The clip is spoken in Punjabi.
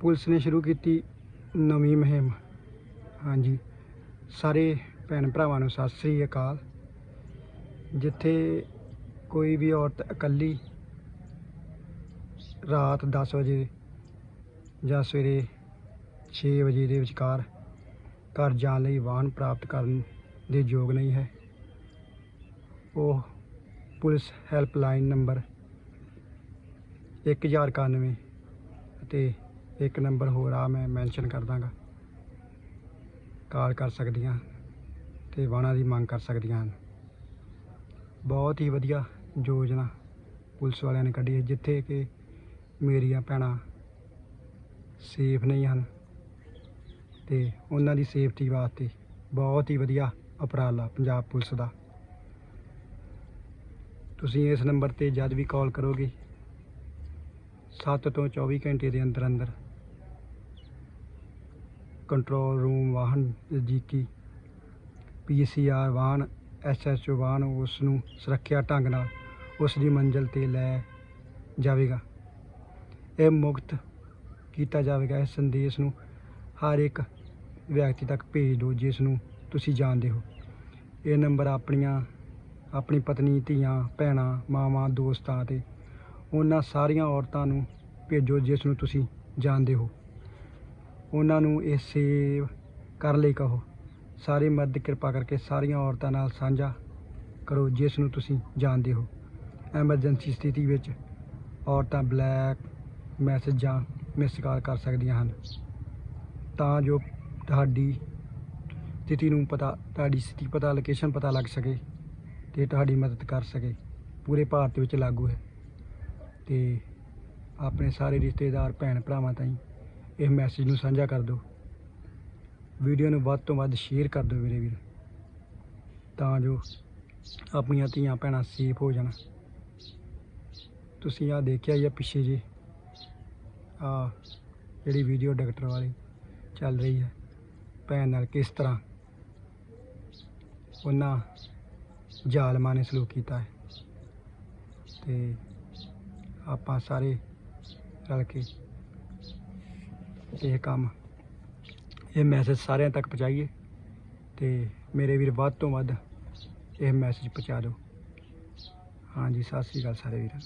ਪੁਲਿਸ ਨੇ ਸ਼ੁਰੂ ਕੀਤੀ ਨਵੀਂ ਮੁਹਿੰਮ। ਹਾਂਜੀ। ਸਾਰੇ ਭੈਣ ਭਰਾਵਾਂ ਨੂੰ ਸਤਿ ਸ੍ਰੀ ਅਕਾਲ। ਜਿੱਥੇ ਕੋਈ ਵੀ ਔਰਤ ਇਕੱਲੀ ਰਾਤ 10 ਵਜੇ ਜਾਂ ਸਵੇਰੇ 6 ਵਜੇ ਦੇ ਵਿਚਕਾਰ ਘਰ ਜਾਣ ਲਈ ਵਾਹਨ ਪ੍ਰਾਪਤ ਕਰਨ ਦੇ ਯੋਗ ਨਹੀਂ ਹੈ। ਉਹ ਪੁਲਿਸ ਹੈਲਪਲਾਈਨ ਨੰਬਰ 1091 ਅਤੇ ਇੱਕ ਨੰਬਰ ਹੋਰ ਆ ਮੈਂ ਮੈਂਸ਼ਨ ਕਰ ਦਾਂਗਾ। ਕਾਲ ਕਰ ਸਕਦੀਆਂ ਤੇ ਵਾਹਨਾਂ ਦੀ ਮੰਗ ਕਰ ਸਕਦੀਆਂ ਹਨ। ਬਹੁਤ ਹੀ ਵਧੀਆ ਯੋਜਨਾ ਪੁਲਿਸ ਵਾਲਿਆਂ ਨੇ ਕੱਢੀ ਹੈ, ਜਿੱਥੇ ਕਿ ਮੇਰੀਆਂ ਭੈਣਾਂ ਸੇਫ ਨਹੀਂ ਹਨ ਤੇ ਉਹਨਾਂ ਦੀ ਸੇਫਟੀ ਵਾਸਤੇ ਬਹੁਤ ਹੀ ਵਧੀਆ ਉਪਰਾਲਾ ਪੰਜਾਬ ਪੁਲਿਸ ਦਾ। ਤੁਸੀਂ ਇਸ ਨੰਬਰ ਤੇ ਜਦ ਵੀ ਕਾਲ ਕਰੋਗੇ 7 ਤੋਂ 24 ਘੰਟੇ ਦੇ ਅੰਦਰ ਅੰਦਰ। ਕੰਟਰੋਲ ਰੂਮ ਵਾਹਨ, ਨਜ਼ਦੀਕੀ ਪੀਸੀਆਰ ਵਾਹਨ ਐਸਐਚਓ ਵਾਹਨ ਉਸ ਨੂੰ ਸੁਰੱਖਿਆ ਢੰਗ ਨਾਲ ਉਸ ਦੀ ਮੰਜ਼ਿਲ ਤੇ ਲੈ ਜਾਵੇਗਾ। ਇਹ ਮੁਕਤ ਕੀਤਾ ਜਾਵੇਗਾ। ਇਸ ਸੰਦੇਸ਼ ਨੂੰ ਹਰ ਇੱਕ ਵਿਅਕਤੀ ਤੱਕ ਭੇਜ ਦਿਓ, ਜਿਸ ਨੂੰ ਤੁਸੀਂ ਜਾਣਦੇ ਹੋ। ਇਹ ਨੰਬਰ ਆਪਣੀਆਂ, ਆਪਣੀ ਪਤਨੀ, ਧੀਆਂ, ਭੈਣਾਂ, ਮਾਵਾਂ, ਦੋਸਤਾਂ ਤੇ ਉਹਨਾਂ ਸਾਰੀਆਂ ਔਰਤਾਂ ਨੂੰ ਭੇਜੋ ਜਿਸ ਨੂੰ ਤੁਸੀਂ ਜਾਣਦੇ ਹੋ। ਉਹਨਾਂ ਨੂੰ ਇਹ ਸੇਵ ਕਰਨ ਲਈ ਕਹੋ। ਸਾਰੀ ਮਦਦ ਕਿਰਪਾ ਕਰਕੇ ਸਾਰੀਆਂ ਔਰਤਾਂ ਨਾਲ ਸਾਂਝਾ ਕਰੋ ਜਿਸ ਨੂੰ ਤੁਸੀਂ ਜਾਣਦੇ ਹੋ। ਐਮਰਜੈਂਸੀ ਸਥਿਤੀ ਵਿੱਚ ਔਰਤਾਂ ਬਲੈਕ ਮੈਸੇਜ ਜਾਂ ਮਿਸ ਕਾਲ ਕਰ ਸਕਦੀਆਂ ਹਨ। ਤਾਂ ਜੋ ਤੁਹਾਡੀ ਸਥਿਤੀ ਨੂੰ ਪਤਾ, ਤੁਹਾਡੀ ਸਥਿਤੀ ਪਤਾ, ਲੋਕੇਸ਼ਨ ਪਤਾ ਲੱਗ ਸਕੇ ਤੇ ਤੁਹਾਡੀ ਮਦਦ ਕਰ ਸਕੇ। ਪੂਰੇ ਭਾਰਤ ਵਿੱਚ ਲਾਗੂ ਹੈ। ਤੇ ਆਪਣੇ ਸਾਰੇ ਰਿਸ਼ਤੇਦਾਰ, ਭੈਣ ਭਰਾਵਾਂ ਤਾਈਂ ਇਹ ਮੈਸੇਜ ਨੂੰ ਸਾਂਝਾ ਕਰ ਦਿਓ। ਵੀਡੀਓ ਨੂੰ ਵੱਧ ਤੋਂ ਵੱਧ ਸ਼ੇਅਰ ਕਰ ਦਿਓ ਵੀਰੇ ਵੀਰ। ਤਾਂ ਜੋ ਆਪਣੀਆਂ ਧੀਆਂ ਭੈਣਾਂ ਸੇਫ ਹੋ ਜਾਣ। ਤੁਸੀਂ ਆ ਦੇਖਿਆ ਹੀ ਆ ਪਿੱਛੇ ਜੇ। ਆ ਜਿਹੜੀ ਵੀਡੀਓ ਡਾਕਟਰ ਵਾਲੀ ਚੱਲ ਰਹੀ ਹੈ। ਭੈਣ ਨਾਲ ਕਿਸ ਤਰ੍ਹਾਂ ਉਹਨਾਂ ਜ਼ਾਲਮਾਂ ਨੇ ਸਲੂਕ ਕੀਤਾ ਹੈ। ਤੇ ਆਪਾਂ ਸਾਰੇ ਰਲ ਕੇ। ਇਹ ਕੰਮ, ਇਹ ਮੈਸੇਜ ਸਾਰਿਆਂ ਤੱਕ ਪਹੁੰਚਾਈਏ ਤੇ ਮੇਰੇ ਵੀਰ ਵੱਧ ਤੋਂ ਵੱਧ ਇਹ ਮੈਸੇਜ ਪਹੁੰਚਾ ਦਿਓ। ਹਾਂਜੀ, ਸਤਿ ਸ੍ਰੀ ਅਕਾਲ ਸਾਰੇ ਵੀਰਾਂ।